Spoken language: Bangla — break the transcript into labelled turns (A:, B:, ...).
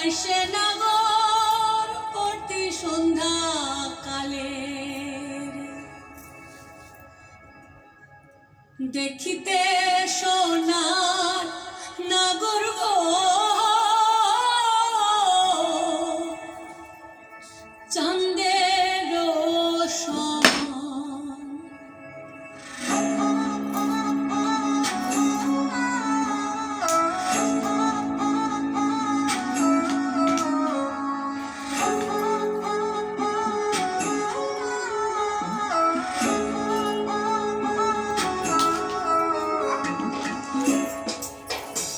A: আসে নগর প্রতি সন্ধ্যা কালে দেখিতে সোনা